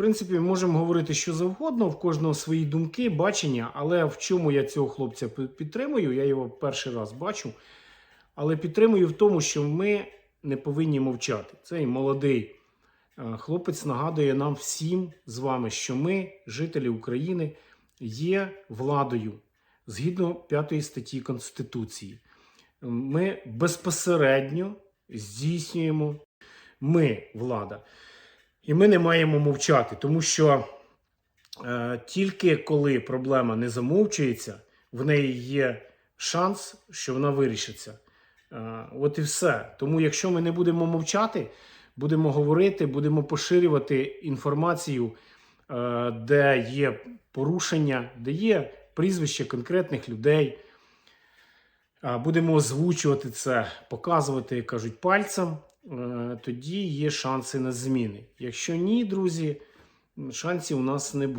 принципі, можемо говорити що завгодно, в кожного свої думки, бачення, але в чому я цього хлопця підтримую, я його перший раз бачу. Але підтримую в тому, що ми не повинні мовчати. Цей молодий е, хлопець нагадує нам всім з вами, що ми, жителі України, є владою згідно 5 статті Конституції. Ми безпосередньо здійснюємо ми влада. І ми не маємо мовчати, тому що е, тільки коли проблема не замовчується, в неї є шанс, що вона вирішиться. Е, от і все. Тому, якщо ми не будемо мовчати, будемо говорити, будемо поширювати інформацію, е, де є порушення, де є прізвище конкретних людей. А, Будемо озвучувати це, показувати, кажуть, пальцем. Е, Тоді є шанси на зміни. Якщо ні, друзі, шансів у нас не буде.